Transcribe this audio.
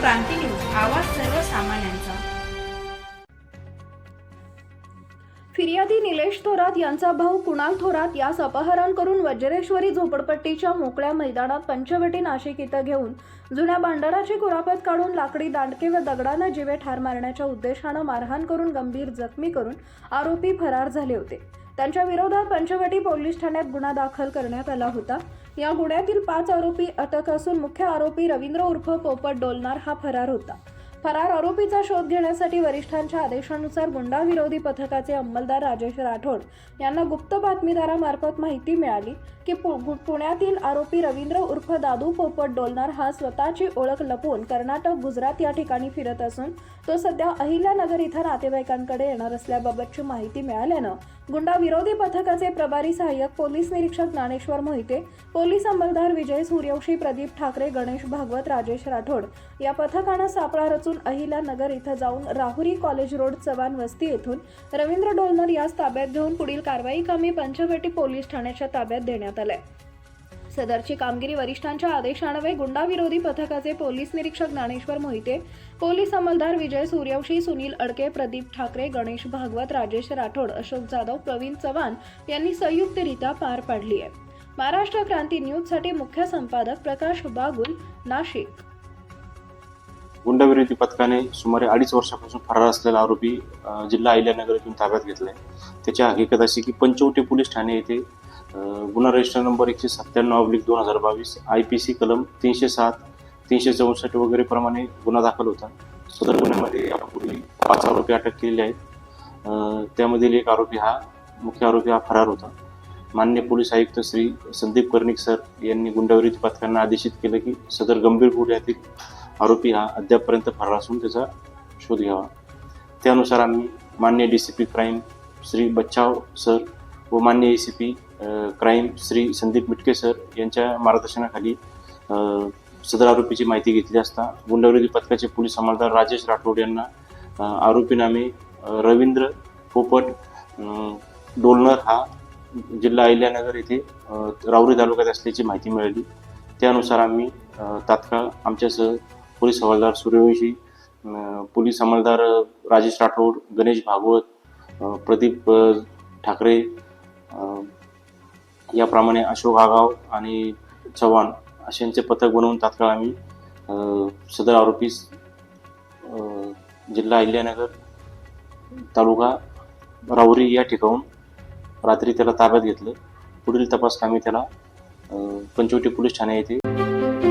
क्रांती news आवाज सर्वसामान्यांचा. फिर्यादी निलेश थोरात यांचा भाऊ कुणाल थोरात यास अपहरण करून वज्रेश्वरी झोपडपट्टीच्या मोकळ्या मैदानात पंचवटी नाशिक इथं घेऊन जुन्या भांडणाची कुरापत काढून लाकडी दांडके व दगडानं जीवे ठार मारण्याच्या उद्देशानं मारहाण करून गंभीर जखमी करून आरोपी फरार झाले होते. त्यांच्या विरोधात पंचवटी पोलीस ठाण्यात गुन्हा दाखल करण्यात आला होता. या गुन्ह्यातील पाच आरोपी अटक असून मुख्य आरोपी रवींद्र उर्फ पोपट डोलनार हा फरार होता. फरार आरोपीचा शोध घेण्यासाठी वरिष्ठांच्या आदेशानुसार गुंडा विरोधी पथकाचे अंमलदार राजेश राठोड यांना गुप्त बातमीदारामार्फत माहिती मिळाली की पु- पुण्यातील आरोपी रवींद्र उर्फ दादू पोपट डोलनार हा स्वतःची ओळख लपवून कर्नाटक गुजरात या ठिकाणी फिरत असून तो सध्या अहिल्यानगर इथं नातेवाईकांकडे येणार असल्याबाबतची माहिती मिळाल्यानं गुंडा विरोधी पथकाचे प्रभारी सहाय्यक पोलीस निरीक्षक ज्ञानेश्वर मोहिते पोलीस अंमलदार विजय सूर्यवंशी प्रदीप ठाकरे गणेश भागवत राजेश राठोड या पथकानं सापळा रचून अहिल्यानगर इथं जाऊन राहुरी कॉलेज रोड चव्हाण वस्ती येथून रवींद्र डोलनर यास ताब्यात घेऊन पुढील कारवाई कामी पंचवटी पोलीस ठाण्याच्या ताब्यात देण्यात आलंय. सदरची कामगिरी वरिष्ठांच्या आदेशान्वये गुंडाविरोधी पथकाचे पोलीस निरीक्षक ज्ञानेश्वर मोहिते पोलीस अंमलदार विजय सूर्यवंशी सुनील अडके प्रदीप ठाकरे गणेश भागवत राजेश राठोड अशोक जाधव प्रवीण चव्हाण यांनी संयुक्तरित्या पार पाडली आहे महाराष्ट्र क्रांती न्यूजसाठी मुख्य संपादक प्रकाश बागुल नाशिक. गुंडविरोधी पथकाने सुमारे अडीच वर्षापासून फरार असलेला आरोपी जिल्हा अहिल्यानगर येथून ताब्यात घेतला आहे त्याची हकीकत अशी की पंचवटी पोलीस ठाणे येथे गुन्हा रजिस्टर नंबर एकशे सत्त्याण्णव अब्लिक दोन हजार बावीस आय पी सी कलम तीनशे सात तीनशे चौसष्ट वगैरे प्रमाणे गुन्हा दाखल होता. सदर गुन्ह्यामध्ये यापूर्वी पाच आरोपी अटक केलेले आहेत. त्यामधील एक आरोपी हा मुख्य आरोपी हा फरार होता. मान्य पोलीस आयुक्त श्री संदीप कर्णिक सर यांनी गुंडाविरोधी पथकांना आदेशित केलं की सदर गंभीर गुन्ह्यातील आरोपी हा अद्यापपर्यंत फरार असून त्याचा शोध घ्यावा. त्यानुसार आम्ही मान्य D C P crime Shri Bachhav sir व मान्य A C P crime Shri Sandeep Mitke sir यांच्या मार्गदर्शनाखाली सदर आरोपीची माहिती घेतली असता गुंडविरोधी पथकाचे पोलीस अंमलदार राजेश राठोड यांना आरोपीनामे रवींद्र पोपट डोलनर हा जिल्हा अहिल्यानगर येथे रावरी तालुक्यात असल्याची माहिती मिळाली. त्यानुसार आम्ही तात्काळ आमच्यासह पोलीस हवालदार सूर्यवंशी पोलीस अंमलदार राजेश राठोड गणेश भागवत प्रदीप ठाकरे याप्रमाणे अशोक आगाव आणि चव्हाण अशांचे पथक बनवून तात्काळ आम्ही सदर आरोपीस जिल्हा अहिल्यानगर तालुका राऊरी या ठिकाणून रात्री त्याला ताब्यात घेतलं. पुढील तपास कामी त्याला पंचवटी पोलीस ठाणे येथे